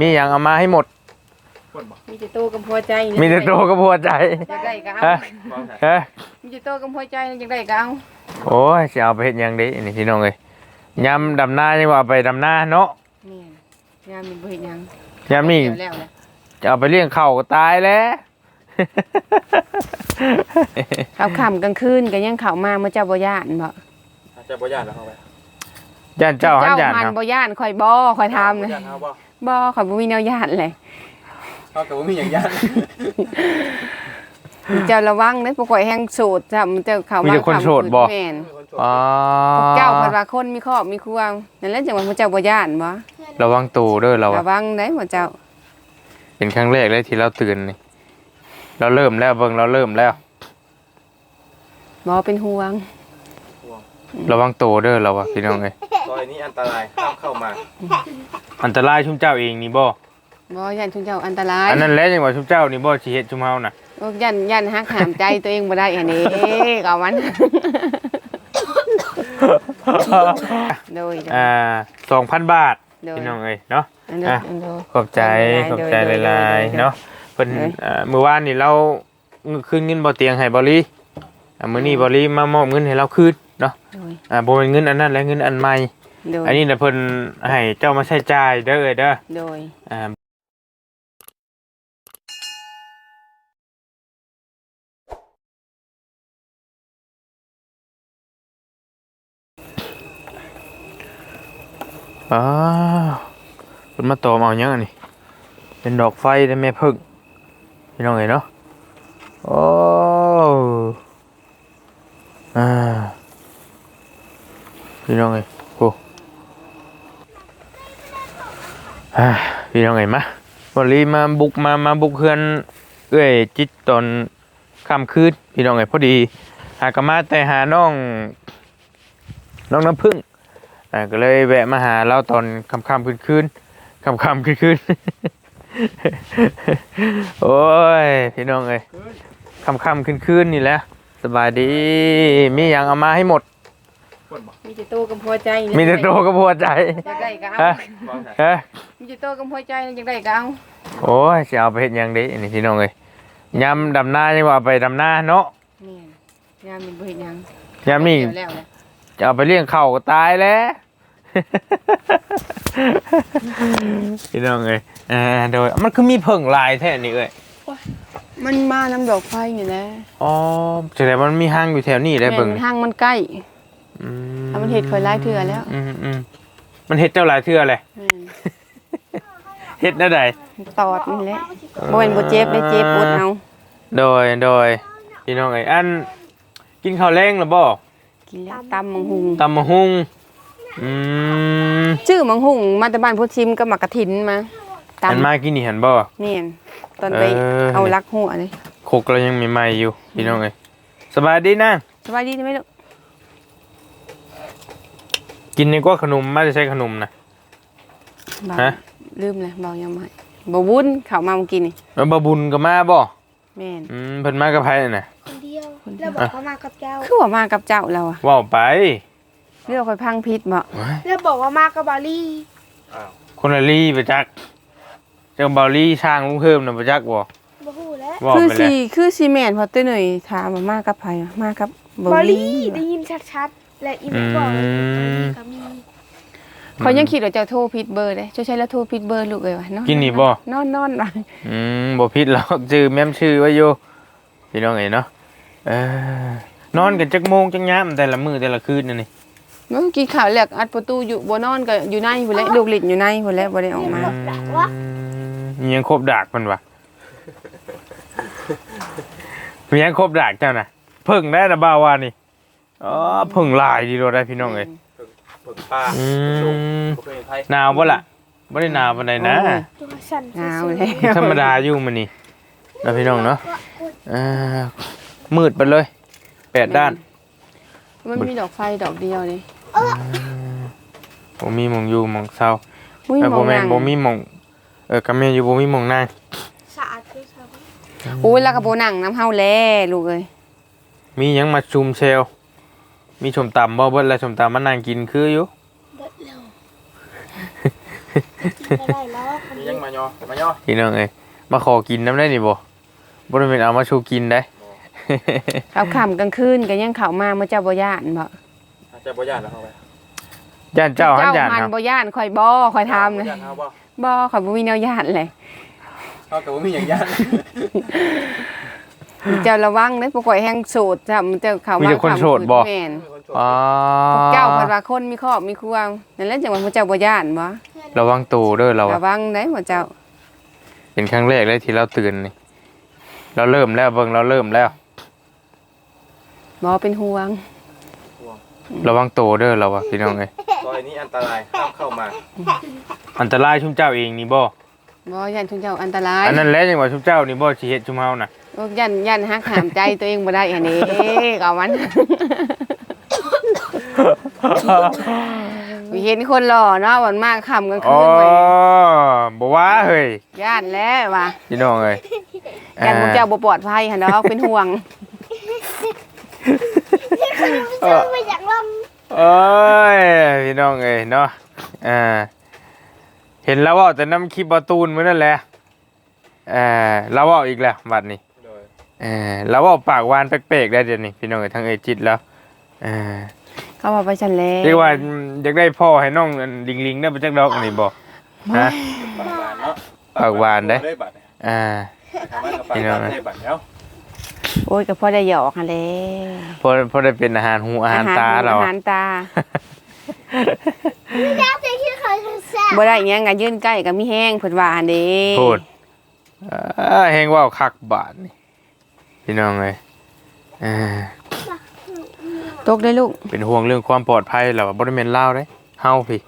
มีหยังเอามาให้หมด มีแต่โตกับหัวใจมีแต่โตกับหัวใจอยากได้ก็ฮะเอาฮะมีแต่โตกับหัวใจอยากได้ก็เอาโอ้ยจะเอาไปเฮ็ดหยังดีนี่พี่น้องเอ้ยยำดำหน้ายังว่าเอาไปดำหน้าเนาะนี่ยามมีบ่เฮ็ดหยังยำนี่เดี๋ยวแล้วแหละจะเอาไปเลี้ยงข้าวก็ตายแล้ว เขาค่ำกลางคืนก็ยังเข้ามาเมื่อเจ้าบ่ย่านบ่ จะบ่ย่านแล้วเข้าไป ย่านเจ้าหันย่านหันครับบ่ย่านข่อยบ่ข่อยทำบ่นะย่านเอาบ่บ่ข่อยบ่มีแนวย่านเลย เอาแต่ว่ามีอย่างย่านเจ้าระวังเด้อบ่ข่อยแฮงโสดจ้ะมันเจ้าเข้ามีมาแต่คนโสดบ่ แม่นอ๋อเจ้าเพิ่นว่าคนมีครอบมีครัวนั่นแหละจังว่าพระเจ้าบ่ย่านบ่ระวังตูเด้อเราระวังได้บ่เจ้า เป็นครั้งแรกเลยที่เราตื่นนี่เราเริ่มแล้วเบิ่งเราเริ่มแล้วบ่เป็นห่วง ระวังตูเด้อเราอะพี่น้องเอ้ย ซอยนี้อันตรายห้ามเข้ามาอันตรายชุมเจ้าเองนี่บ่บ่ย่านทุกเจ้าอันตรายอันนั้นแหละจังว่าชุมเจ้านี่บ่สิเฮ็ดชุมเฮาน่ะโอ้ย่านย่านฮักหามใจตัวเองบ่ได้อันนี้ก็มันโดยโดยอ่า2,000 บาทโดยพี่น้องเอ้ยเนาะอันโดยอะอันโดยขอบใจโดยขอบใจโดยหลายโดยๆเนาะเพิ่นโดยเอ่อมื้อวานนี่เราคืนเงินบ่เตียงให้บ่ลีอ่ามื้อนี้บ่ลีมามอบเงินให้เราคืนเนาะโดยอ่าบ่เป็นเงินอันนั้นและเงินอันใหม่ โดยอันนี้น่ะเพิ่นให้เจ้ามาใช้จ่ายเด้อเอ้ยเด้อโดยอ่าอ้าวเพิ่นมาตอมเอาหยังอันนี้เป็นดอกไฟได้แม่พึ่งพี่น้องเอ้ยเนาะโอ้อ่าพี่น้องเอ้ยโอ้ อ่า พี่น้องไงมาวันนี้มาบุกมามาบุกเพื่อนเอ้ยจิตตอนค่ำคืนพี่น้องไงพอดี หากมาแต่หาน้อง น้องน้ำพึ่งอ่าก็เลยแวะมาหาเราตอนค่ำค่ำคืนคืนค่ำค่ำคืนคืนโอ้ยพี่น้องเอ้ยค่ำค่ำคืนคืนนี่แหละสบายดี มีอย่างเอามาให้หมด มีแต่โตกับหัวใจมีแต่โตกับหัวใจอยากได้ก็ฮะเอาวางแผนฮะมีแต่โตกับหัวใจอยากได้ก็เอาโอ้ยจะเอาไปเฮ็ดหยังดีนี่พี่น้องเอ้ยยำดำหน้ายังว่าเอาไปดำหน้าเนาะนี่ยามมีบ่เฮ็ดหยังยำนี่เดี๋ยวแล้วแหละจะเอาไปเลี้ยงข้าวก็ตายแล้ว พี่น้องเอ้ยอ่าโดยมันคือมีเพิ่งลายแท้นี่เอ้ยมันมาน้ำดอกไฟนี่แหละอ๋อแสดงว่ามันมีห้างอยู่แถวนี้ได้เบิ่ง แม่นทางมันใกล้อื ถ้ามันเฮ็ดเคยหลายเทื่อแล้วอืมอืมมันเฮ็ดเจ้าหลายเทื่อเลยแม่นเฮ็ดได้ใดตอดนี่แหละบ่เป็นบ่เจ็บได้เจ็บปวดเอาโดยโดยพี่น้องเอ้ยอัน กินข้าวแรงหรือบ่กินแล้วตำมังหุงตำมะฮุ่งอืมชื่อมังหุงมาแต่บ้านพุทธิมกับหมักกะถินมาตอันมากินนี่หันบ่ำนี่ตอนไปเออเอาลักหัวเลยโคกเรายังมีใหม่อยู่พี่น้องเอ้ยสบายดีนะสบายดีไหมลูก กินนี่ก็ขนมไม่ได้ใช้ขนมนะ บ่าวฮะ ลืมเลยเบายังไม่บ่วุ้นเข้ามาเมื่อกี้นี่แล้วบาบุญก็มาบ่แม่นอืมเพิ่นมากับไผน่ะคนเดียวแล้วบอกว่ามากับเจ้าคือว่ามากับเจ้าเราอะเว้าไปเรื่องคอยพังพิษบ่แล้วบอกว่ามากับบาลี่อ้าวคนละลี่ไปจักเจ้าเบาลี่ช่างลุงเพิ่มน่ะไปจักบ่บ่ฮู้แล้วเว้าคือไปสิแล้วคือสิแม่นเพอตัวหน่อยถามว่ามากับไผอะมากับบ่บาลี่ลี่ได้ยินชัดๆ และอีเมลบอกว่าบาลี่ก็มี เขายังคิดว่าเจ้าโทรผิดเบอร์เลยเจ้าใช้แล้วโทรผิดเบอร์ลูกเอ้ยวะนอนกินนี่บ่ นอนนอนว่ะอืมบ่ผิดหรอกชื่อแม่มชื่อไว้อยู่พี่น้องเอ้ยเนาะเออนอนกันจักโมงจักยามแต่ละมื้อแต่ละคืนนั่นนี่เมื่อกี้ข่าวแหลกอัดประตูอยู่บ่นอนก็อยู่ในพุ่นแหละลูกหลิดอยู่ในพุ่นแหละบ่ได้ออกมามียังครบดากมันวะมียังครบดากเจ้าน่ะเพิ่งได้นะบ่าวว่านี่ อ๋อเพิ่งหลายดีโดได้พี่น้องเอ้ยเปิดป้าอืมบ่เคยเห็นไผหนาวบ่ล่ะบ่ได้หนาวปานใดนะโอ้ยตัวสั่นหนาวสุดเลยธรรมดาอยู่มื้อนี้นะพี่น้องเนาะเอ่อมืดไปเลยแปดด้านมันมีดอกไฟดอกเดียวนี่บ่มีหม่องอยู่หม่องเศร้าอุ้ยเออมบ่องแม่นนั่งบ่มีหม่องเออก็แม่นอยู่บ่มีหม่องนั่งๆสะอาดด้วยซ้ำอุ้ยแล้วก็บ่นั่งน้ำเฮาแลลูกเอ้ยมีหยังมาชุมเชล มีชมตำบ่เบิดแล้วชมตำมานั่งกินคืออยู่เบิดเร็วกินไม่ได้แล้วยังมาย่อมาย่อพี่น้องเอ้ยมาขอกินน้ำได้นี่บ่บ่ได้เป็นเอามาชูกินได้ เอาค่ำกลางคืนก็ยังเข้ามาเมื่อเจ้าบ่ย่านบ่อาจจะบ่ย่านแล้วเข้าไปย่านเจ้าหันย่านมันเนาะบ่ย่านข่อยบ่ข่อยทำบ่นะย่านเฮาบ่บ่ข่อยบ่มีแนวย่านเลยเฮาก็บ่มีหยังย่านเจ้าระวังเด้อบ่ข่อยแห้งโสดจ้ะมันเจ้าเข้ามีมาแต่คนโสดบ่ แม่น อ๋อเจ้าเพิ่นว่าคนมีครอบมีครัวนั่นแหละจังว่าพระเจ้าบ่ย่านบ่ระวังตัวเด้อเราระอะวังได้พระเจ้าเป็นครั้งแรกเลยที่เราตื่นนี่เราเริ่มแล้วเบิ่งเราเริ่มแล้ว บ่เป็นห่วงระวังตัวเด้อเราอะพี่น้องเอ้ยซอยนี้อันตรายห้ามเข้ามาอันตรายชุมเจ้าเองนี่บ่บ่ย่านทุกเจ้าอันตรายอันนั้นแหละจังว่าชุมเจ้านี่บ่สิเฮ็ดชุมเฮาน่ะ โอ้ย่านย่านหักหามใจตัวเองบ่ได้อันนี้ก็มัน เห็นคนหล่อเนาะวันมากค่ำกลางอ๋คือนไปบ่ว่าเฮ้ยย่านแล้วว่ะพี่น้องเอ้ยย่านพวกเจ้าบ่ปลอดภัยหั่นดอกเป็นห่วงเจอมาจากลมเอ้ยพี่น้องเอ้ยเนาะอ่าเห็นแล้วเว่าแต่น้ำคลิปบาตูนมื้อนั่นแหละเออเราเว่าอีกแล้วบัดนี้โดยเออเราเว่าปากหวานแปลกๆได้เดี๋ยวนี้พี่น้องเอ้ยทั้งเอจิตแล้วเออ เขาบอกไปฉันแล้วเรียกว่าอยากได้พ่อให้น้องลิงลิงๆได้ประจักดอกอันนี้บ่ฮะปากหวานเนาะปากหวานเด้ได้บัตรเนี่ยอ่าทำให้กับปากหวานได้บัตรแล้วโอ้ยก็พอได้หยอกหั่นแหละพอพอได้เป็นอาหารหูอาหารตาเราอาหารตาแล้วแต่ที่เคยแซ่บบ่ได้อิหยังก็ยืนใกล้ก็มีแห้งเพิ่นว่าหั่นเด้พูดเอ่อแหงเว่าคักบาทนี่พี่น้องเอ้ยเออ ตกได้ลูก เป็นห่วงเรื่องความปลอดภัยเราบริเวณเล่าวเด้เฮาพี่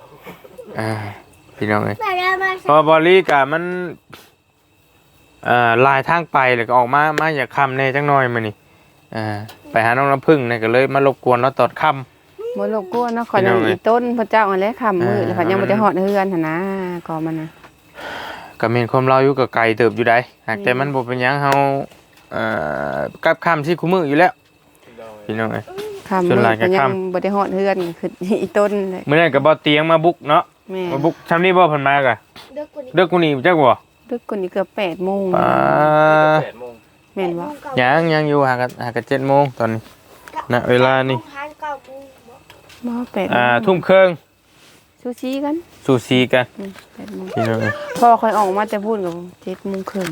อ่าพี่น้องเอ้ยแต่เรามาเพราะว่าบอลลี่กะมันเอ่อลายทางไปเลยก็ออกมามาอยากคำแน่จังน้อยมานี่อ่าไปหาน้องน้ำพึ่งเนี่ยก็เลยมารบกวนเราตอดคบ่รบกวนเนาะขอยนั่งพี่น้องเอ้ยอีต้นพระเจ้าหั่นแหละค่ำมืดอ่าแล้วเขายังบ่ได้ฮอดเฮือนหั่นนะก็มันน่ะำก็เมนความเราอยู่กับไก่เติบอยู่ได้หากแต่มันบ่เป็นหยังเฮาเอ่อกับคำที่คู่มืออยู่แล้วโดยพี่น้องเอ้ย ค่ำส่วนมืหลาดยก็ก็ยังค่ำบ่ได้ฮอดเฮือนคืออีต้นเลย มื้อนั้นก็บ่เตียงมาบุกเนาะแม่ มาบุกทำนี่บ่เพิ่นมากะเด็กคนนี้เด็กกูนี่จักบ่ดึกกว่านี้เกือบ8โมงอ่าแปดโมงแม่นบ่ยังยังอยู่หากะหากะ7โมงตอนนี้ ณเวลานี่พันเก้าปูบอกบ่8โมงอ่าทุ่มครึ่งซูชิกันสูสีกันอืม8โมงพี่น้องเอ้ยพ่อค่อยออกมาแต่พูดกับ7โมงครึ่ง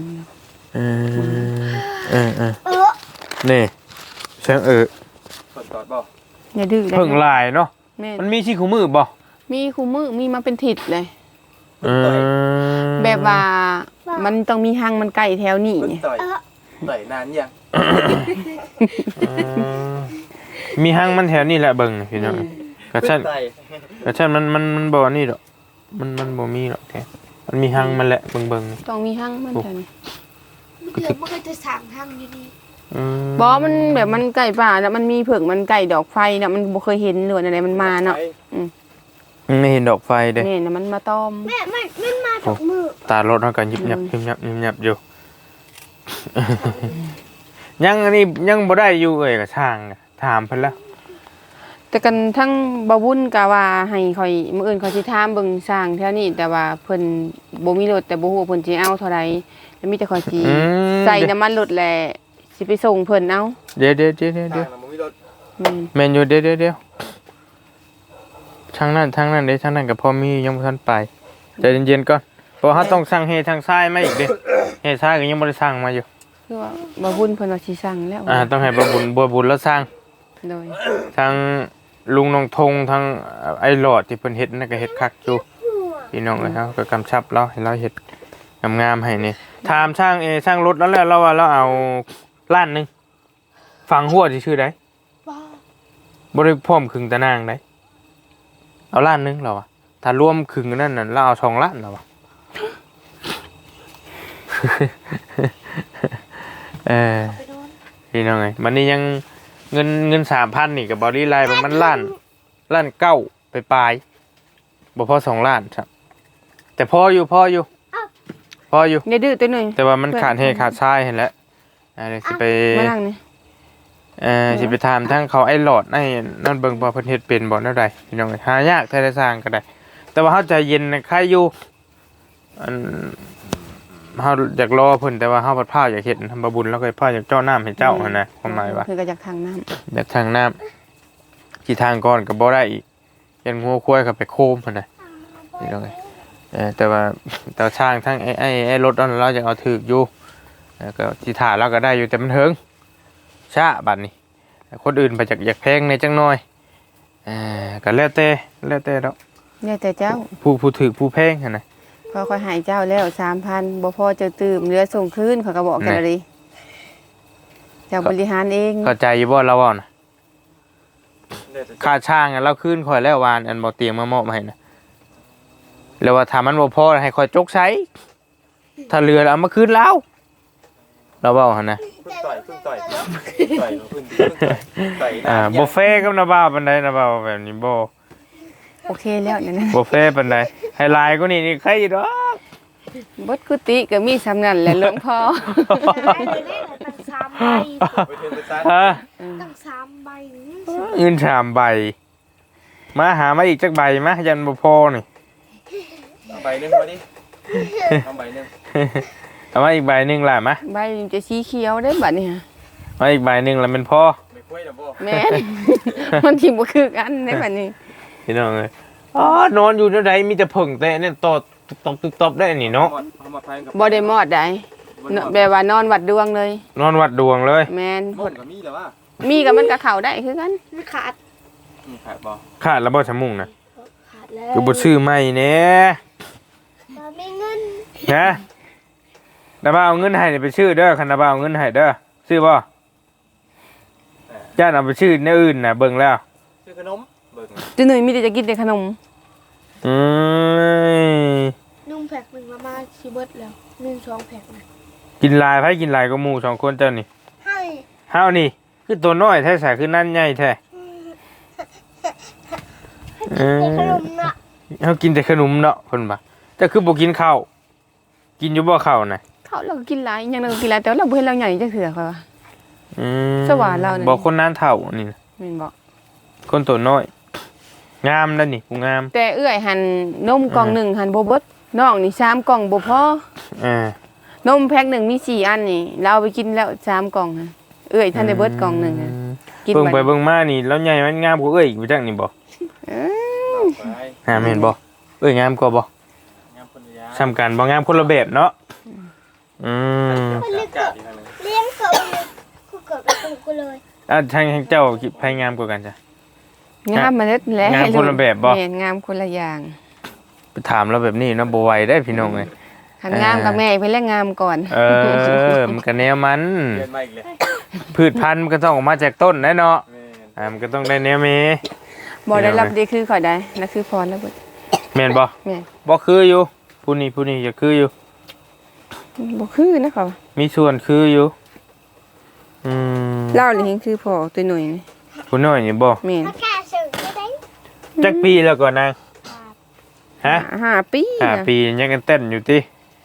เออเออเออเออนี่เสียงเออ เปิดตอดบ่อย่าดื้อได้เพิ่งลายเนาะแม่มันมีชีคู่มือบ่มีคู่มือมีมาเป็นทิศเลย เออแบบว่ามันต้องมีห้างมันใกล้แถวนี้เพิ่งต่อยต่อยนานยังเออมีห้างมันแถวนี้แหละเบิ่งนี่พี่น้องกระชั้นต่อยกระชั้นมันมันมันบ่นี่ดอกมันมันบ่มีดอกแท้มันมีห้างมันแหละเบิ่งเบิ่ง ต้องมีห้างมันแถวนี้ เดี๋ยวมันก็จะสั่งทางอยู่ดีเออ บอมันแบบมันไก่ป่าแล้วมันมีเผิงมันไก่ดอกไฟนะมันบ่เคยเห็นหรืออะไรมันมาเนาะไม่เห็นดอกไฟเด้นี่นะมันมาต้อมแม่มันมันมาจากมือตารถเฮาก็ยิบยับยิบยับยิบยับอยู่ ยังอันนี้ยังบ่ได้อยู่เอ้ยก็ช่างอะถามเพิ่นแล้วแต่กันทั้งบาวุ่นกะว่าให้คอยมื้ออื่นคอยสิถามเบิ่งสร้างแถวนี้แต่ว่าเพิ่นบ่มีรถแต่บ่ฮู้ว่าเพิ่นสิเอาเท่าใดแล้วมีแต่คอยสิอืมใส่น้ำมันรถแหละ สิไปส่งเพิ่นเอาเดี๋ยวเดี๋ยวเดี๋ยวเดี๋ยวเดี๋ยวทางมันมีรถแม่นแมนอยู่เดี๋ยวเดี๋ยวเดี๋ยวทางนั้นทางนั้นเด้ทางนั้นกับพ่อมียังบ่ทันไปใจเย็นๆก่อนเพราะเขาต้องสั่งเฮทางซ้ายมาอีกเด้เฮซ้ายก็ยังบ่ได้สั่งมาอยู่ คือว่าบาวุ่นเพิ่นว่าสิสั่งแล้วอ่าต้องให้บ่บุญบ่บุญแล้วสั่งโดยทางลุงนองทงทางไอ้หลอดที่เพิ่นเฮ็ดนั่นก็เฮ็ดคักอยู่พี่น้องเอ้ยเฮาก็กำชับเราให้เราเฮ็ดงามๆให้นี่ถามช่างเอช่างรถแล้วแหละเราว่าเราเอา ล้านหนึงฟังหัวสิชื่อใดบ้าบ่ได้พร้อมครึ่งตะนางได้เอาล้านหนึงเราอะถ้ารวมครึ่งนั่นน่ะเราเอาสองล้านเราอะเออ ไปโดนพี่น้องไงมันนี่ยังเงินเงินสามพันนี่กับบอดี้ไลน์มันล้านล้านเก้าไปปลายบ่พอสองล้านครับ แต่พออยู่พออยู่ พออยู่ อย่าดื้อตัวหน่อยแต่ว่ามันขาดเฮขาดทรายเห็นแล้ว อ่าเดี๋ยวสิไปมานั่งนี่เอ่อสิไปถามทั้งเขาไอ้หลอดไอ้นั่นเบิ่งบ่เพิ่นเฮ็ดเป็นบ่แนวใดพี่น้องเอ้ยหายากแท้ได้สร้างก็ได้ แต่ว่าเฮาใจเย็นนะใครอยู่อันเฮาอยากรอเพิ่นแต่ว่าเฮาพัดผ้าอยากเฮ็ดทำบาบุญแล้วก็ผ้าอยากเจ้าน้ำให้เจ้าหั่นนะความหมายว่าคือก็จากทางน้ำอยากทางน้ำที่ทางก่อนก็บ่ได้อีกยันงัวควายก็ไปโคมหั่นนะนี่แล้วไงเออแต่ว่าแต่ช่างทั้งไอ้ไอ้ไอ้รถอันเราจะเอาถึกอยู่ แล้วก็ที่ถ่าเราก็ได้อยู่แต่มันเถิงช้าบัดนี้ คนอื่นไปจากอยากแพงในจังน้อยเอ่าก็แล้วแต่แล้วแต่แล้วเนี่ยแต่เจ้าผู้ผู้ถือผู้แพงหั่นนะพอค่อยใหายเจ้าแล้ว3,000บ่พอเจะตื่มเหลือส่งคืนเขาก็บอกกันเลยเจ้าบริหารเองเข้าใจอยู่บ่เราเว้านะเดี๋ยวจะค่าช่างอะเราคืนข่อยแล้ววานอันบ่เตรียมมามอบให้นะแล้วว่าถ้ามันบ่พอให้ข่อยจกใช้ถ้าเหลือแล้วเอามาคืนเรา เราเว้าหั่นนะเพิ่งต่อยเพิ่งต่อยต่อยเพิ่งเพิ่งต่อยต่อยอ่าบ่แฟร์กับนาบ่าวปานใดนาบ่าวแบบนี้บ่โอเคแล้วเนี่ยนะบ่แฟร์ปานใดให้หลายกว่านี้นี่ใครอยู่ดอกบดกุฏิก็มีสำนันแหละหลวงพ่อได้เลยได้เลยตั้งสามใบไปเทินไปซะฮะตั้งสามใบนี่เงินสามใบ มาหามาอีกจักใบมายันบ่พอนี่เอาใบหนึงมาดิเอาใบหนึง เอามาอีกใบหนึงล่ะมาใบมันจะสีเขียวได้บัดนี้ฮะมาอีกใบหนึงแล้วมันพอไม่คุยนะบ่แม่น มันทิ่บ่คือกันได้บัดนี้พี่น้องเอ้ยอ๋อนอนอยู่เท่าใดมีแต่ผึ่งแต่เนี่ยตอดตุบตบตุบตบได้นี่เนาะเอามาแพงกับบ่ได้มอดได้เนอะแบบว่านอนวัดดวงเลย นอนวัดดวงเลย แม่นหมดกับมีแล้วว่ามีกับมันก็เข้าได้คือกัน มันขาดมีขาดบ่ขาดแล้วบ่ชะมุ่งนะขาดแล้วก็บ่ซื้อใหม่แหน่เราไม่เงินนะ ดาบ่าวเอาเงินให้นี่ไปซื้อเด้อคันดาบ่าวเอาเงินให้เด้อซื้อบ่ย่านเอาไปซื้อในอื่นน่ะเบิ่งแล้ว ซื้อขนมเบิ่งจุหนุ่ยมีแต่จะกินแต่ขนม อืมนุ่งแพ็คหนึ่งมามาชีเบิร์ดแล้วหนึ่งสองแพ็คนะกินหลายไผกินหลายก็หมู่สองคนเจ้านี่ให้เฮานี่ คือตัวน้อยแท้สาคือนั่นใหญ่แท้เอเป็นขนอมนะเฮากินแต่ขนมเนาะเพิ่นว่าแต่คือบ่กินข้าวกินอยู่บ่ข้าวน่ะ เขาเราก็กินหลายอยังเราก็กินหลายแต่ว่าเราบ่เห็นเราใหญ่จักเทื่อค่ะว่า อืมสว่านเรานี่บ่คนนั้นเฒ่านี่นะแม่นบ่คนตัวน้อย งามนั่นนี่ผู้งาม แต่เอื้อยหันนมกล่องหนึ่งหันบ่เบิดน้องนี่สามกล่องบ่พอ อ่านมแพ็คหนึ่งมีสี่อันนี่เราเอาไปกินแล้วสามกล่องฮะเอ้ยท่านได้เบิดกล่องหนึ่งฮะกินเบิ่งไปบัดเบิ่งมานี่ แล้วใหญ่มันงามกว่าเอ้ยอีกบ่จักนี่บ่เอ้ยเอาไปงามเห็นบ่เอ้ยงามกว่าบ่งามคนละอยางซ้ำกันบ่งามคนละแบบเนาะ อืมอากาศอีกอันหนึงเลี้ยงเกิดเลยกูเกิดไปกูกูเลยอะทางเจ้าใครงามกว่ากันจ้ะ งามมาเล็ดแล้วงามคนละแบบบ่แม่นงามคนละอย่างไปถามเราแบบนี้เนาะบ่ไหวได้พี่น้องเอ้ยหันงามกับแม่เพิ่นแล้วงามก่อน เออ มันก็แนวมัน เรียนมาอีกเลยพืชพันธุ์มันก็ต้องออกมาจากต้นแน่เนาะแม่นอ่ามันก็ต้องได้แนวเมบ่ได้รับดีคือข่อยได้นั่นคือพรแล้วเบิดแม่นบ่แม่นบ่คืออยู่ผู้นี้ผู้นี้จะคืออยู่ บ่คือนะเขามีส่วนคืออยู่ อืมเล่าเลยเห็นคือพ่อตัวหน่อยนี่ผู้น้อยนี่บ่แม่นมาแค่สื่อไม่ได้จักปีแล้วก่อนนางฮะห้าปีห้านะปียังกันเต้นอยู่ติ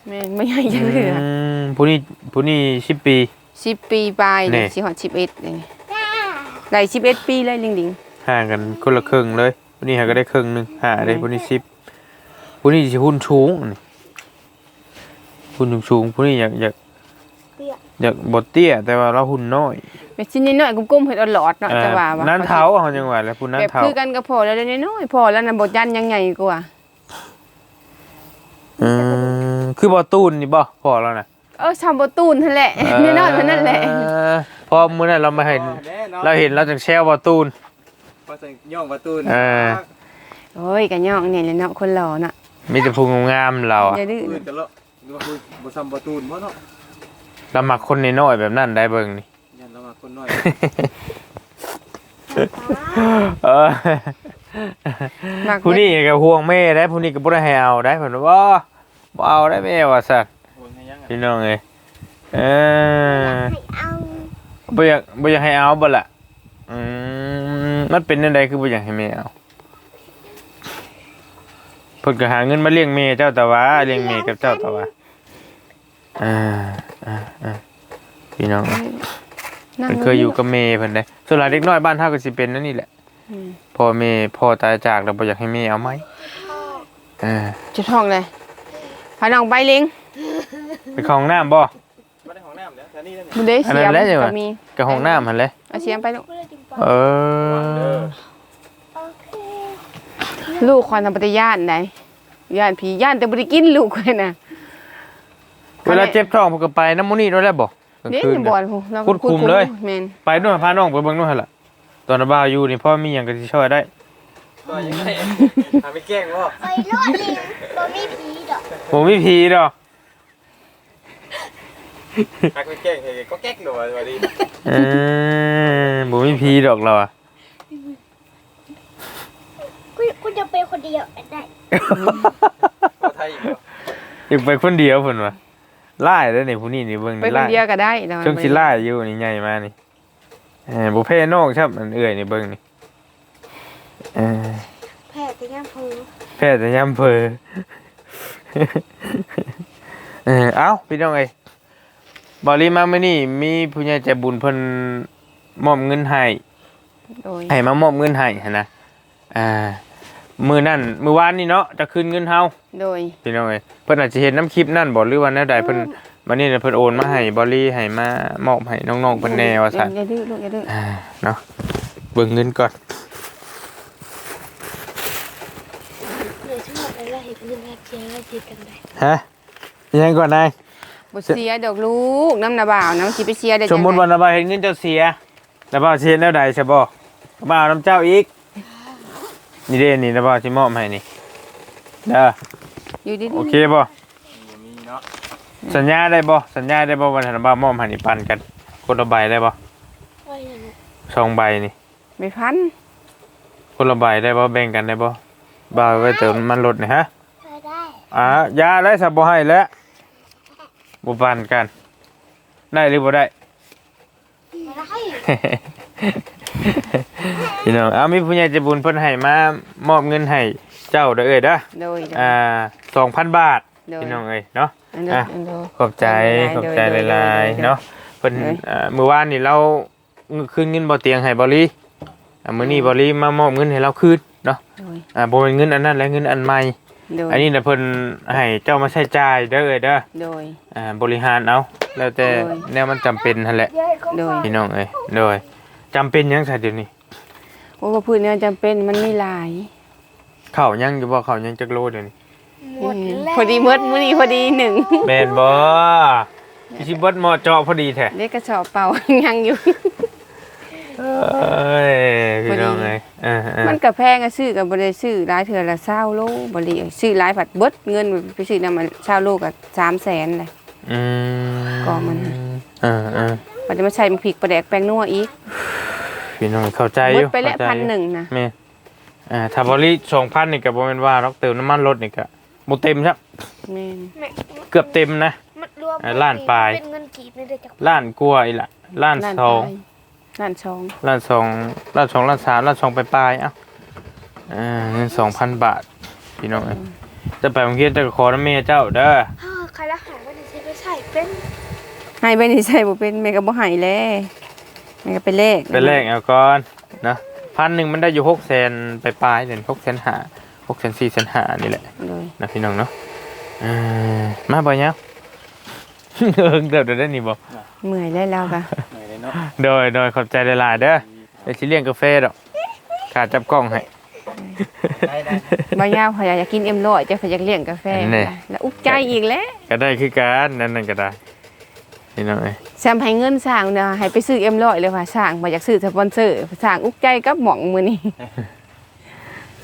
แม่นไม่ใหญ่จังเลยอืมผู้นี้ผู้นี้10ปี10ปีปลายนี่นี่ สิฮอด11นี่ได้11ปีเลยลิงห่างกันคนละครึ่งเลยผู้นี้หาก็ได้ครึ่งหนึงหาได้ผู้นี้10ผู้นี้สิหุ่นสูงนี่ หุ่นสูงๆผู้นี้อยากอยากเปียกอยากบทเตี้ย แต่ว่าเราหุ่นน้อยๆแม่ชิ้นน้อยๆกลมๆเฮ็ดเอาหลอดเนาะจะว่าว่านั้นเท้าเขาจังหวะแล้วพุ่นนั้นแบบเท้าคือกันกับพ่อแล้วเดี๋ยวน้อยๆพ่อแล้วน่ะบ่ยันยังใหญ่กว่าอืมคือบอตูนนี่บ่พอแล้วนะเออชาวบ่ตูนนั่นแหละน้อยๆมันนั่นแหละเออพอมื้อนั้นเรามาเห็นแน่นอนเราเห็นเราจังแชวบอตูนพอใส่ย่องประตูนเออ โอ้ยก็ย่องนี่แหละเนาะคนหล่อน่ะมีแต่พุงงามๆเราอะ อย่าดื้อปืนกันแล้ว ดูว่าคือบ่ซ้ำประตูนบ่เนาะเรามักคนน้อยๆแบบนั้นได้เบิ่งนี่ ยันเรามาคนน้อย เออมักผู้นี้ก็ห่วงแม่ได้ผู้นี้ก็บ่ได้ให้เอาได้เพิ่นว่าบ่เอาได้แม่ว่าซั่นโอนให้ยังอะพี่น้องเอ้ยเออให้เอาบ่อยากบ่อยากให้เอาบ่ล่ะอืมมันเป็นจังไดคือบ่อยากให้แม่เอาเพิ่นก็หาเงินมาเลี้ยงแม่เจ้าแต่ว่าเลี้ยงแม่กับเจ้าแต่ว่า อ่าอ่าอ่าพี่น้องนั่งเพิ่นเคยอยู่กับแม่เพิ่นได้ส่วนหลายเด็กน้อยบ้านเฮาก็สิเป็นนั่นนี่แหละอืมพ่อแม่พ่อตายจากแล้วบ่อยากให้แม่เอาไหมพ่ออ่าจะท้องเลยพาน้องไปลิงไปเข้าห้องน้ำบ่ ไม่ได้ของน้ำเดี๋ยวแถวนี้นั่นมันได้อันเสีนั้ยนแหละอยู่ก็ว่ะมีกับห้องน้ำหั่นเลยเอาเสียมไปลูกก็เลยจิงปองเอเด้ออโอเคลูกคอนทำปฏิญาณได้ญาติผีญาติแต่บ่ได้กินลูกเลยนะ เวลาเจ็บท้องผมก็ไปน้ำมูนี่ด้วยแล้วบ่กลางนี่คืนบ่น่ะอนหูเราคุดคุมเลยแม่นไปนู่นพาน้องไปเบิ่งนู่นหั่นล่ะตอนนั้นบ่าวอยู่นี่พ่อมีหยังก็สิช่วยได้ก็ยังไงหาไปแกล้งว่าไปรอดลิงบ่มีผีดอกผมมีผีดอกหักไปแกล้งเฮ้ยก็แก๊กหน่อยสวัสดีเออบ่มีผีดอกเราอะคุณคุณจะเป็นคนเดียวได้ก็ไทยอีกแล้วอยากไปคนเดียวเพิ่นว่า ไล่แล้วนี่ผู้นี้นี่เบิ่งไปนี่คนไล่เดียวก็ได้แต่ว่าช่วงสิไล่อยู่นี่ใหญ่มานี่เออบ่แพ้นอกครับอันเอื้อยนี่เบิ่งนี่เออแพ้แต่ยังพูแพ้แต่ยามเผลอเออเอ้าพี่น้องเอ้ยบอลีมามื้อนี้มีผู้ใหญ่ใจบุญเพิ่นมอบเงินให้ โดยให้มามอบเงินให้หั้นนะ อ่า มื้อนั้นมื้อวานนี่เนาะจะคืนเงินเฮาโดยพี่น้องเอ้ยเพิ่นอาจจะเห็นน้ำคลิปนั่นบ่หรือว่าแนวใดเพิ่นวันนี้เนี่ยเพิ่นโอนมาให้บอลีให้มามอบให้น้องๆเพิ่นแน่ว่าซั่นอย่าดื้อลูกอย่าดื้ออ่าเนาะเบิ่งเงินก่อนเหลือทั้งหมดแล้วเห็นเงินแอบเชียร์แล้วเจอกันได้ฮะยังก่อนนายบ่เสียดอกลูกน้ำนาบ่าวน้ำสิไปเสียได้สมมุติจัว่างระบายเห็นเงินเจ้าเสียระบายเสียแนวใดใช่บ่ระบายเอาน้ำเจ้าอีก นี่เด้นี่ระบายสิมอบให้นี่เด้ออยู่ดีโอเคบ่ยังมีเนาะสัญญาได้บ่สัญญาได้บ่ว่าระบายมอบให้นี่ปันกันคนละใบได้บ่ไว้อย่างนี้สองใบนี่ๆไม่พันคนละใบได้บ่แบ่งกันได้บ่บ่าวไว้เติมมันลดนี่ฮะไปได้อ่ายาแล้วสับบ่ให้แล้วบ่ปันกัน ได้หรือบ่ได้ไม่ได้ พี่น้องเอามีผู้ใหญ่ใจบุญเพิ่นให้มามอบเงินให้เจ้าเด้อเอ้ยเด้อโดย อ่า2,000บาทโดย พี่น้องเอ้ยเนาะอันเดออะอันเดอขอบใจโดยขอบใจโดยหลายโดยๆเนาะเพิ่นโดยเอ่อมื้อวานนี่เราคืนเงินบ่เตียงให้บ่ลีอ่ามื้อนี้บ่ลีมามอบเงินให้เราคืนเนาะโดยอ่าบ่เป็นเงินอันนั้นและเงินอันใหม่ โดยอันนี้น่ะเพิ่นให้เจ้ามาใช้จ่ายเด้อเอ้ยเด้อโดย อ่าบริหารเอาแล้วแต่โดยแนวมันจำเป็นนั่นแหละเดี๋ยวให้เขาโดย พี่น้องเอ้ยโดย จำเป็นหยังซะเดี๋ยวนี้โอ้ว่าพื้นเนี่ยจำเป็นมันมีหลายข้าวยังอยู่บ่ข้าวยังจักโลเดี๋ยวนี้ หมดแล้วพอดีเมดมื้อนี้พอดีหนึ่งแม่นบ่พี่สิเบิดหมอเจาะพอดีแท้เด็กกระสอบเป่า ยังอยู่ เอ้ยพี่น้องเอ้ยเออๆมันก็แพงอะซื้อก็บ่ได้ซื้อหลายเทื่อละ20โลบ่ได้ซื้อหลายผัดเบิดเงินไปซื้อนำมัน20โลก็300,000เลย อืมก็มัน เออเออ บ่ได้มาใส่พริกปลาแดกแป้งนัวอีกพี่น้องเข้าใจอเบิดยู่ไปแล้วเข้าใจพันอยู่หนึ่งนะแม่อ่าถ้าบริ2,000นี่ก็บ่แม่นว่าหรอกเติมน้ำมันรถนี่ก็บ่เต็มครับแม่นแม่เกือบเต็มนะ มันรวมอะล้านปลาย เป็นเงินกีบนี่เด้อจักล้านกว่าอีหละล้านล้านสองปลายล้านสองล้านสองล้านสองล้านสามล้านสองไปปลายๆเอ้าอ่าเงินสองพันบาทพี่น้องเอ้ยจะไปโรงเรียนจะขอน้ำเมยเจ้าเด้อฮ่าใครละหาว่าจะใช้ไปใส่เป็น ให้ไปนี่ใส่บ่เป็นแม่ก็บ่ให้แลแม่ก็ไปเลขไปแลกเอาก่อนนะพันหนึ่งมันได้อยู่หกแสนไปปลายๆเดือนหกแสนหาหกแสนสี่แสนหานี่แหละเลยนะพี่น้องเนาะอ่ามาบ่ยังเอิงเติบเดี๋ยวได้นี่บ่เมื่อยแล้วเราก็เหนื่อยเลยเนาะโดยโดยขอบใจหลายๆเด้อเดี๋ยวสิเลี้ยงกาแฟดอกขาดจับกล้องให้ได้ได้บ่ยาวเขาอยากกินเอ็มร้อยจะเขาอยากเลี้ยงกาแฟแน่แล้วอุกใจอีกแล้วก็ได้คือการนั่นนั่นก็ได้ พี่น้องเอ้ยแซมให้เงินสร้างเด้อให้ไปซื้อเอ็มร้อยเลยว่าสร้างบ่อยากซื้อสปอนเซอร์สร้างอุกใจกับหม่องมื้อนี้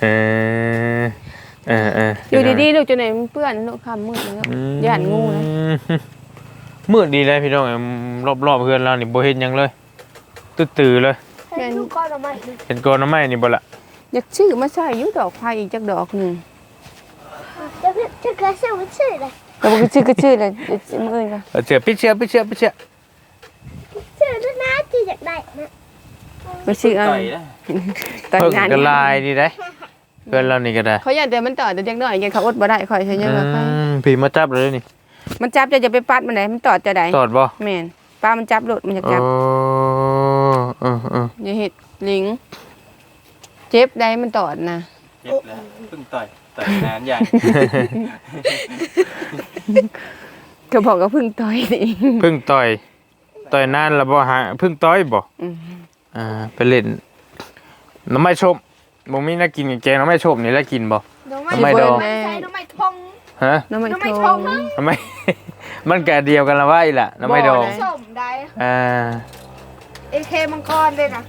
เออเออเอออยู่ดีๆลูกจนไหนมันเปื้อนลูกคำมืดแล้วอืมย่านงูนะมืดดีเลยพี่น้องเอ้ยรอบๆเพื่อนเรานี่บ่เห็นหยังเลย ตื้อๆเลยใส่ลูกก้อนออกมาอีกเห็นโกนน้ำไม้นี่บ่ล่ะอยากซื้อมาใส่อยู่ดอกไผ่อีกจักดอกหนึงจะเพื่อจะเกิดเสียวันชื่อเลย ก็บ่ซื้อก็ซื้อเลยมื้ออื่นก็เอาเชือกปิดเชือกปิดเชือกปิดเชือกชื่อด้วยนะที่อยากได้นะไปซื้อเอาต่อยนะตอนเพิ่งนั้นก็ลายดีได้เพื่อนเรานี่ก็ได้เขาอยากแต่มันต่อแต่จักหน่อยยังเขาอดบ่ได้ข่อยใช่ยังว่าไปอืมพี่มาจับเลยนี่มันจับจะจะไปปัดมันได้มันตอดจะได้ตอดบ่แม่นป้ามันจับรถมันจะโอ้จับเออเอออย่าเฮ็ดลิง เจ็บได้มันตอดนะ เจ็บแล้วเพิ่งต่อยต่อยต่อยนานใหญ่ ก็บอกก็เพึ่งต่อยนี่เพึ่งต่อย ต่อยนานแล้วบ่หาเพึ่งต่อยบ่อืมอ่าไปเล่นน้ำไม่ชมบ่มีน่ากินกับแกงน้ำไม่ชมนี่แล้วกินบ่ น้องทำไมดอกใส่น้องไม่ทงฮะน้ำมันน้ำไม่โททงงน้ำไม่มันแกเดียวกันละว่าอีล่ะน้ำไม่ดองบ่นะส้มได้อ่าเอเคมังกรด้วยนะ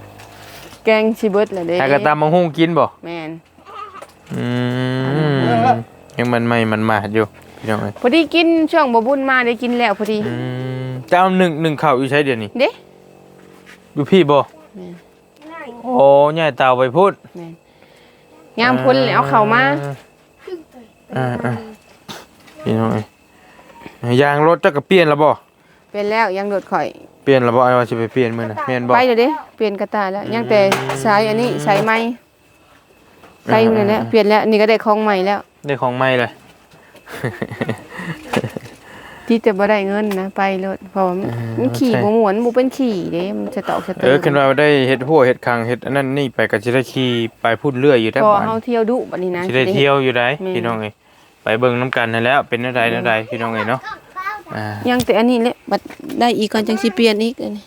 แกงชิเบิดแหละเด้ถ้ากระตามมังหุงกินบ่ แม่นอืมยังมันไม่มันมาดอยู่ พี่น้องเอ้ยพอดีกินช่วงบ่บุญมาได้กินแล้วพอดีอืมจะเอาหนึ่งหนึ่งข้าวอยู่ใช้เดี๋ยวนี้เด้อยู่พี่บ่โอ้ยายเต่าไปพูดแม่นยามพ้นแล้วเอาเข้ามาอ่าอ่าพี่น้องเอ้ยยางรถจักก็เปลี่ยนแล้วบ่เป็นแล้วยังโดดข่อย เปลี่ยนแล้วบ่ไอ้ว่าสิไปเปลี่ยนมื้อน่ะแม่นบ่ไปเลยเด้เปลี่ยนกระตายแล้วยังแต่สายอันนี้สายไม้ใส่อยู่นั่นแหละเปลี่ยนแล้วนี่ก็ได้ของใหม่แล้วได้ของใหม่เลย ที่จะบ่ได้เงินนะไปรถเพราะว่ามันมันขี่บ่ม่วนบ่เป็นขี่เด้มันจะตอกสะเอเตือคันว่าได้เฮ็ดหัวเฮ็ดคางเฮ็ดอันนั้นนี่ไปก็สิได้ขี่ไปพูดเรื่อยอยู่ได้พอบ้านเฮาเที่ยวดุบัดนี้นะ สิได้เที่ยวอยู่ได้แม่ พี่น้องเอ้ยไปเบิ่งน้ำกันนั่นแหล้วเป็นอะไรนั่นใดพี่น้องเอ้ยเนาะอ่ายังแต่อันนี้แหละบัดได้อีกก่อนจังสิเปลี่ยนอีกอันนี้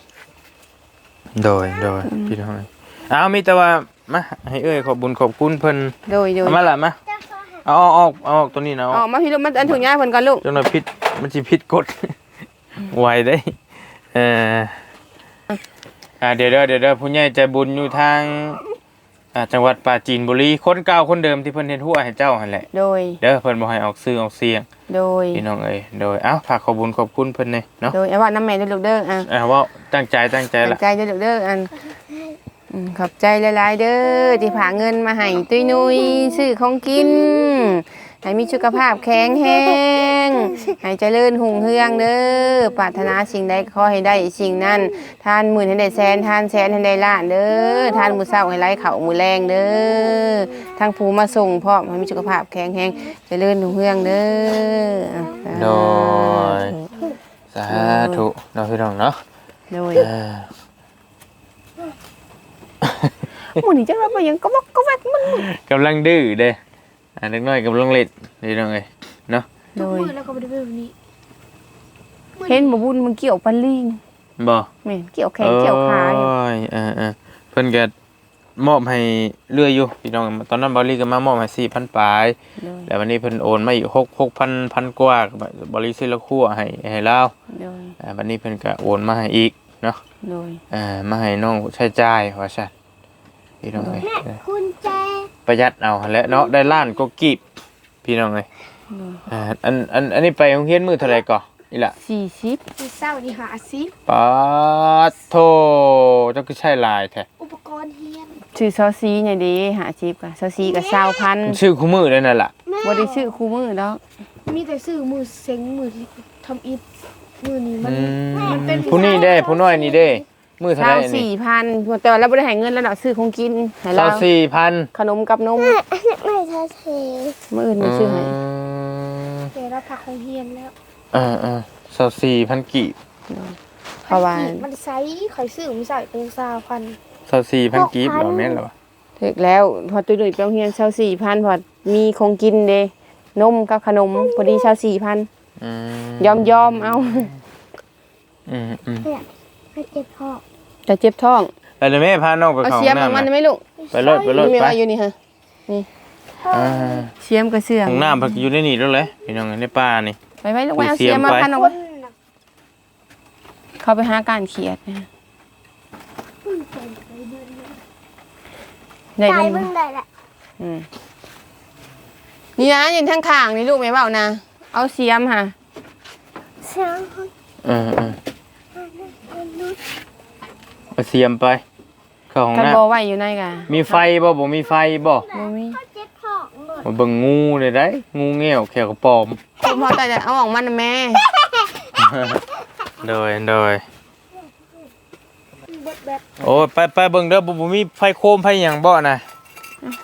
โดยโดยพี่น้องเอ้ยอ้าวมีแต่ว่ามาให้เอ้ยขอบบุญขอบคุณเพิ่นโดยโดยเอามาละมา เอาออกเอาออกเอาออกตัวนี้นะเอาอ๋อมาพี่ลูกมันอันถุงยาเพิ่นก่อนลูกจนว่าพิษมันสิพิษกด ไวได้เอออ่าเดี๋ยวเด้อเดี๋ยวเด้อผู้ใหญ่ใจบุญอยู่ทางอ่าจังหวัดปราจีนบุรีคนเก่าคนเดิมที่เพิ่นเฮ็ดหัวให้เจ้าหั่นแหละโดย เด้อเพิ่นบ่ให้ออกซื้อออกเสียงโดย พี่น้องเอ้ยโดยเอ้าฝากขอบคุญขอบคุณเพิ่นเลยเนาะโดยเอาว่าน้ำแม่ด้วยลูกเด้ออะ อ่าเว่าตั้งใจตั้งใจตั้ละงใจด้วยลูกเด้ออันอืม ขอบใจหลายๆเด้อที่ผาเงินมาให้ตุ้ยนุยซื้อของกิน ให้มีสุขภาพแข็งแรงให้เจริญหุ่งเฮืองเด้อปรารถนาสิ่งใดขอให้ได้สิ่งนั้นทานหมื่นให้ได้แสนทานแสนให้ได้ล้านเด้อทานมือเศร้าให้ไร้เขามือแรงเด้อทั้งผู้มาส่งพร้อมให้มีสุขภาพแข็งแรงเจริญหุ่งเฮืองเด้ออะโดยสาธุเนาะพี่น้องเนาะโดย เออหมูนี่จังว่าบ่ยังก็บอกก็แวกมันกำลังดื้อเด้อ่าเด็กน้อยกำลังเล่นพี่น้องเอ้ยเนาะโดยมือแล้วก็ไม่ได้แบบนี้เห็นบ่บุญมันเกี่ยวปันลิงบ่แม่นเกี่ยวแขนเกี่ยวขาอยู่โอ้ยเออเออเพิ่นก็มอบให้เรื่อยอยู่พี่น้องตอนนั้นบอลลี่ก็มามอบให้4,000ปลายโดยแล้ววันนี้เพิ่นโอนมาอีก6 6,000พันกว่าก็บริษัทละครัวให้ให้ลาวโดยอ่าวันนี้เพิ่นก็โอนมาให้อีกเนาะโดยอ่ามาให้น้องใช้จ่ายว่าซั่น พี่น้องเอ้ยเออคุณแจประหยัดเอาหั่นแหละเนาะได้ล้านก็กีบพี่น้องเอ้ยอ่าอันอันอันนี้ไปโรงเรียนมื้อเท่าไหร่ก่อนี่ล่ะสี่สิบมีเศร้านี่หาซิปาดโทเจ้าคือใช้หลายแท้อุปกรณ์เฮียนชื่อซอซีเนี่ยเดีหาชิปกับซอซีกับซาวพันมันชื่อคู่มือเลยนั่นล่ะบ่ได้ชื่อคู่มือดอกมีแต่ซื้อมือเซ็งมือทำอิฐมือนี้มันอืมมันเป็นผู้นี้เด้ผู้น้อยนี่เด้ มื้อเท่าซาไหวร่อันนี้สี่พันแต่ว่าเราบ่ได้ให้เงินแล้วดอกซื้อของกินให้เศร้าเราสี่พันขนมกับนมไม่ใช่เทมื้ออื่นมีซื้อให้เดี๋ยวเราพักของเฮียนแล้วอ่าอ่าเศร้าสี่พันกี่เพราะว่ามันไซส์ข่อยซื้อมันใส่เป็นซาวพันเศร้าสี่พันกีบเหราแม่นเหรอวะถึกแล้วพอตุ้ยๆไปโรงเรียนซาวสี่พันพอมีของกินเด้นมกับขนมพอดีซาวสี่พันอืมยอมยอมๆเอา อืมอืม ให้เจ็บคอจะเจ็บท้องไปเลยแม่พาน้องไปเอาเข้าห้เสียอมงของมันน้ำได้นะไหมลูกไปเลยไปเลยมีไปมาอยู่นี่ฮะอ่าเสียมกับเสื้อห้องน้ำเพักอยู่ในนี่แล้วเลยพี่น้องในป่านี่ ไปไว้ลูกไว้เอาเสีเสียยมมมาไป พันเอาคไว้นน่ะเขาไปหาการเขียดนะได้ตายเงิเบิ่นงได้แหละอืมนี่นะยืนข้างข้างๆนี่ลูกไม่เบานะเอาเสียมค่ะเสียงเออเออ เอาเสียมไป เข้าห้องกันน้บอไว้อยู่ในกะำมีไฟบ่บ่มีไฟบ่บ่มีเจ็บคอหมดมาเบิ่งงูเลยได้ งูเงี้ยวแขวกระปอมพอแต่จะเอาออกมานะแม่โดยโดยเบิดแบบโอ้ยไปไปเบิ่งเด้อบ่บ่มีไฟโคมไฟหยังบ่น่ะ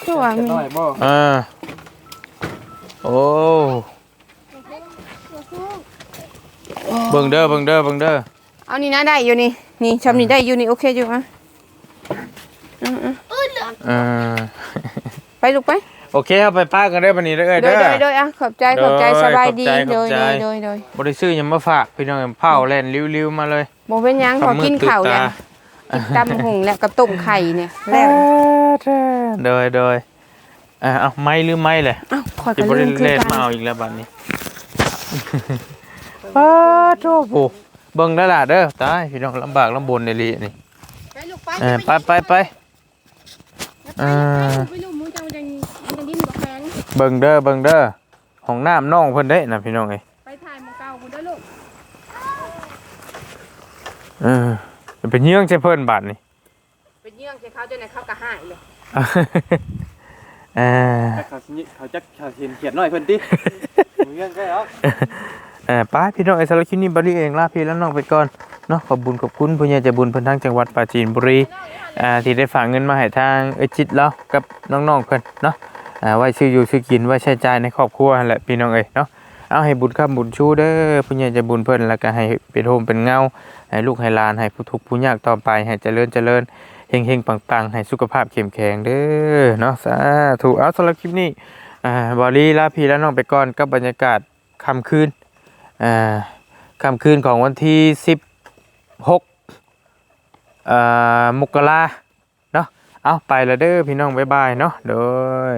คือว่ามีน้อยบ่อ่าโอ้เบิ่งเด้อเบิ่งเด้อเบิ่งเด้อ เอานี่นะได้อยู่นี่นี่ชอบนี่ได้อยู่นี่โอเคอยู่อะอืออ่าๆไปลูกไปโอเคเอาไปป้ากันได้อบันนี้เด้อเอ้ยโดเด้ยอโดยโดยอะขอบใจขอบใจโดยสบายดีขอบใจโดยขอบใจโดยโดยโดยบริซื้อหยังมาฝากพี่น้องเผาแล่นริ้วๆมาเลยบ่เป็นหยังขอกินข้าวมืดเนี่ยตื่นกินตำหุงแล้วกับต้มไข่เนี่ยแล้วโดยโดยอ่าเอาไม้หรือไม้เลยอ้าวขอยจะก็บลืริมคือเล่นกันมาเอาอีกแล้วบัดนี้ป้าโธ่โห เบิ่งได้อล่ะเด้อตายพี่น้องลำบากลำบนในลีนี่ไปลูกไปเออไปไปไปอ่าไปลูกมึงจังจังมันจังดิ้นบ่แข็งเบิ่งเด้อเบิ่งเด้อห้องน้ำน้องเพิ่นเด้นะพี่น้องเอ้ยไปถ่ายหมองเก่าคุณเด้อลูกเออเป็นเยื่องใช่เพิ่นบาดนี่เป็นเยื่องใส่เขาจนไหนเขาก็หายเลยเออเขาสิเขาจักเขาเห็นเขียนหน่อยเพิ่นติ มึงเรื่องใกล้แล้วเออป้าพี่น้องไอ้สารบคลิปนี้บริเองลาพี่แล้วน้องไปก่อนเนาะขอบบุญขอบคุณผู้ใหญ่ใจบุญเพิ่นทางจังหวัดปราจีนบุรีอ่าที่ได้ฝากเงินมาให้ทางเอจิตแล้วกับน้องๆเพิ่นเนาะอ่าไว้ซื้ออยู่ซื้อกินไว้ใช้จ่ายในครอบครัวแหละพี่น้องเอ้ยเนาะเอาให้บุญค้ำบุญชูเด้อผู้ใหญ่ใจบุญเพิ่นแล้วก็ให้เป็นโฮมเป็นเงาให้ลูกให้หลานให้ผู้ทุกข์ผู้ยากต่อไปให้เจริญเจริญเฮงๆปังๆ ให้สุขภาพเข้มแข็งเด้อเนาะสาธุเอาสำหรับคลิปนี้อ่าบอลีลาพี่แล้วน้องไปก่อนกับบรรยากาศค่ำคืน ค่ำคืนของวันที่ 16มกราเนาะเอาไปแล้วเด้อพี่น้องบ๊ายบายเนาะโดย